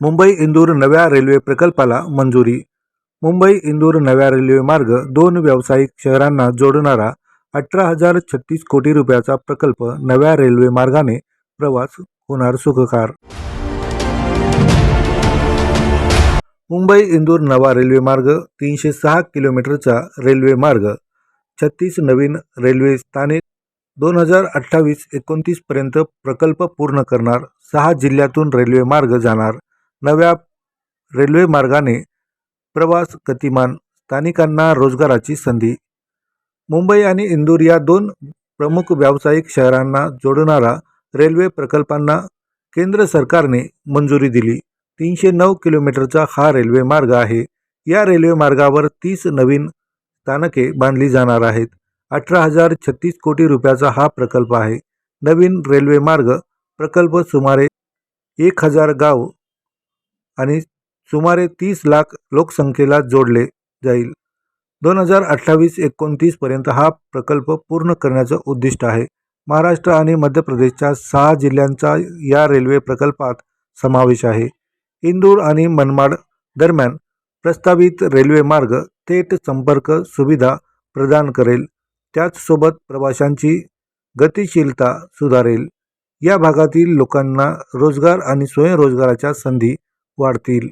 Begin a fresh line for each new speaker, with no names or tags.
मुंबई इंदूर नव्या रेल्वे प्रकल्पाला मंजुरी. मुंबई इंदूर नव्या रेल्वे मार्ग दोन व्यावसायिक शहरांना जोडणारा अठरा हजार छत्तीस कोटी रुपयाचा प्रकल्प नव्या रेल्वे मार्गाने प्रवास होणार सुखकार. मुंबई इंदूर नवा रेल्वे मार्ग तीनशे सहा किलोमीटरचा रेल्वे मार्ग. छत्तीस नवीन रेल्वे स्थाने दोन हजार अठ्ठावीस एकोणतीसपर्यंत प्रकल्प पूर्ण करणार. सहा जिल्ह्यातून रेल्वे मार्ग जाणार. नव्या रेल्वे मार्गाने प्रवास गतिमान स्थानिकांना रोजगाराची संधी. मुंबई आणि इंदूर या दोन प्रमुख व्यावसायिक शहरांना जोडणारा रेल्वे प्रकल्पांना केंद्र सरकारने मंजुरी दिली. तीनशे नऊ किलोमीटरचा हा रेल्वे मार्ग आहे. या रेल्वे मार्गावर तीस नवीन स्थानके बांधली जाणार आहेत. अठरा हजार छत्तीस कोटी रुपयाचा हा प्रकल्प आहे. नवीन रेल्वे मार्ग प्रकल्प सुमारे एक हजार गाव आणि सुमारे तीस लाख लोकसंख्येला जोडले जाईल. दोन हजार अठ्ठावीस एकोणतीसपर्यंत हा प्रकल्प पूर्ण करण्याचं उद्दिष्ट आहे. महाराष्ट्र आणि मध्य प्रदेशच्या सहा जिल्ह्यांचा या रेल्वे प्रकल्पात समावेश आहे. इंदूर आणि मनमाड दरम्यान प्रस्तावित रेल्वे मार्ग थेट संपर्क सुविधा प्रदान करेल. त्याचसोबत प्रवाशांची गतिशीलता सुधारेल. या भागातील लोकांना रोजगार आणि स्वयंरोजगाराच्या संधी वाढतील